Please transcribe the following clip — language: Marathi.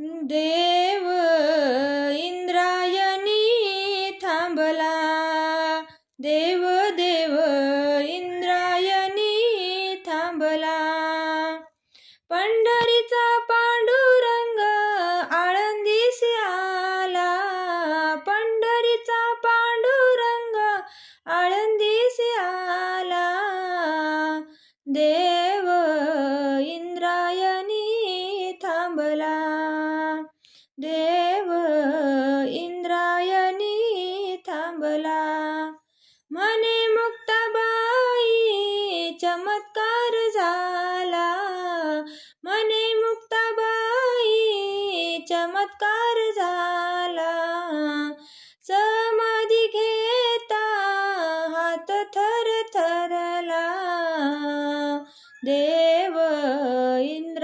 देव इंद्रायणी थांबला. देव देव इंद्रायणी थांबला. पंढरीचा पांडुरंग आळंदीस आला. पंढरीचा पांडुरंग आळंदीस आला. देव देव इंद्रायणी थांबला. म्हणे मुक्ताबाई चमत्कार झाला. मने मुक्ताबाई चमत्कार झाला. समाधी घेता हात थर थरला. देव इंद्र